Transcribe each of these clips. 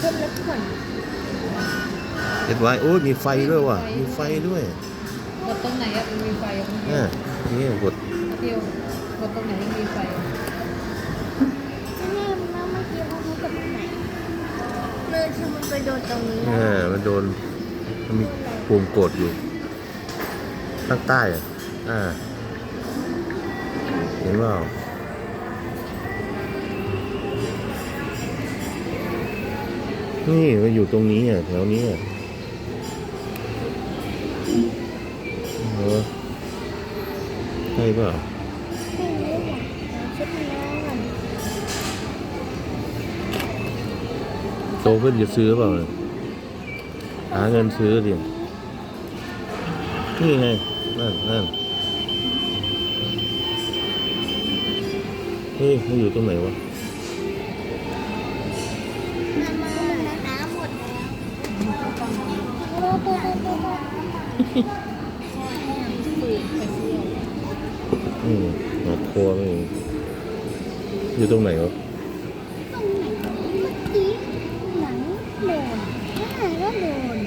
เส้นเล็กก่อนเห็ดไว้โอ้ยมีไฟด้วยว่ะ มีไฟด้วย กดตรงไหนอะมันมีไฟอะมันอ่านี่กดเดียวกดตรงไหนมันมีไฟอะแม่มาเมื่อกี้เขาพูดกับตรงไหนเลยคือมันไปโดนตรงนี้อ่ามันโดน มันมีปุ่มกดอยู่ ข้างใต้อะอ่าเห็นเปล่า นี่มันอยู่ตรงนี้อะแถวนี้อะเออใช่เปล่าไม่รู้อะโตขึ้นจะซื้อเปล่าหาเงินซื้อดินี่ไงนั่นนั่นเฮ้ยมันอยู่ตรงไหนวะ อืมหาครัวไม่มีอยู่ตรงไหนวะตรงไหนเมื่อกี้หนังโดนหน้าก็โดน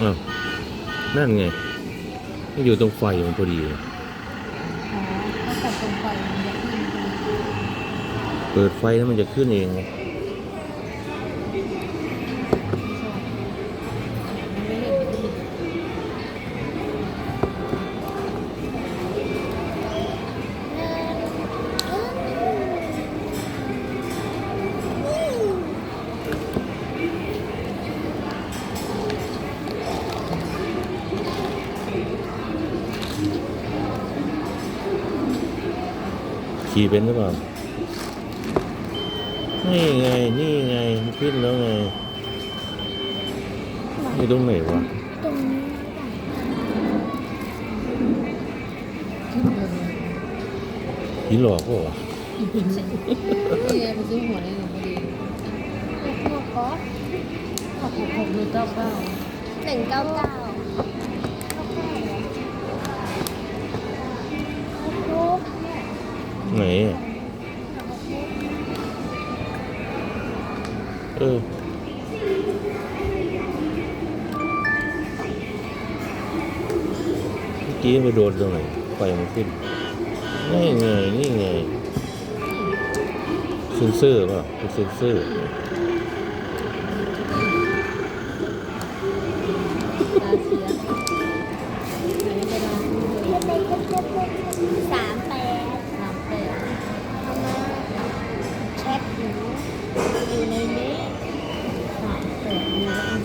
อ้าวนั่นไงมันอยู่ตรงไฟมันพอดีเลยอ๋อถ้ากดตรงไฟมันจะขึ้นเปิดไฟแล้วมันจะขึ้นเอง ขี่เป็นหรือเปล่า นี่ไง นี่ไงมันขึ้นแล้วไงอยู่ตรงไหนวะ ตรงนี้ขึ้นเลยผีหลอกเปล่าวะนี่ไงไปซื้อหัวในหนึ่งพอดีหกหกก็หกหกหกหรือเก้าเก้าหนึ่งเก้าเก้า ออเมื่อกี้ไปโดนตรงไหนไฟมันขึ้นนี่ไงนี่ไงเซนเซอร์ป่ะเป็นเซนเซอร์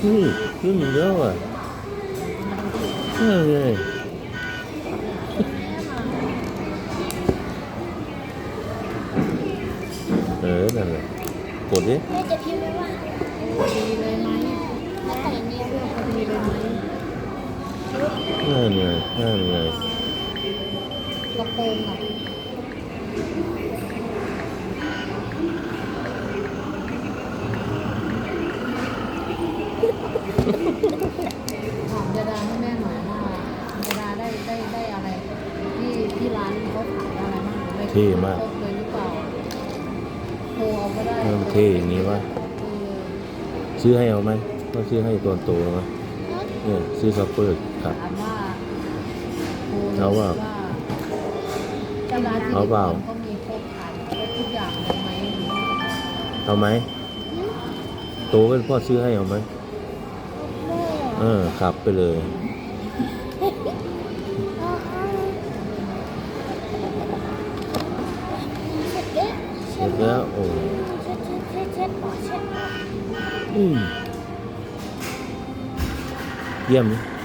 มีแล้วนี่ขึ้นอีกแล้วอะนี่ไงเออนั่นแหละกดดิแม่จะพิมพ์ไว้ว่าพอดีเลยไหมแล้วแต่นี้เพื่อพอดีเลยไหมนั่นไงนั่นไงกระโปรงอะถามยาดาให้แม่หน่อยว่ายาดาได้ได้ได้อะไรที่ที่ร้านเขาขายอะไรบ้างหรือไม่ เท่มากเลยหรือเปล่าโทรเอาก็ได้เออมันเท่อย่างนี้วะซื้อให้เอาไหมก็ซื้อให้ตอนโตไหมเนี่ยซื้อซัพเปอร์ครับ ถามว่าโทรเอาเปล่าเจ้าร้านที่เอาเปล่า ก็มีครบขายครบทุกอย่างเลยไหมเอาไหมโตเป็นพ่อซื้อให้เอาไหมแม่เออขับไปเลยอาเอาเช็ด เด็กเสร็จ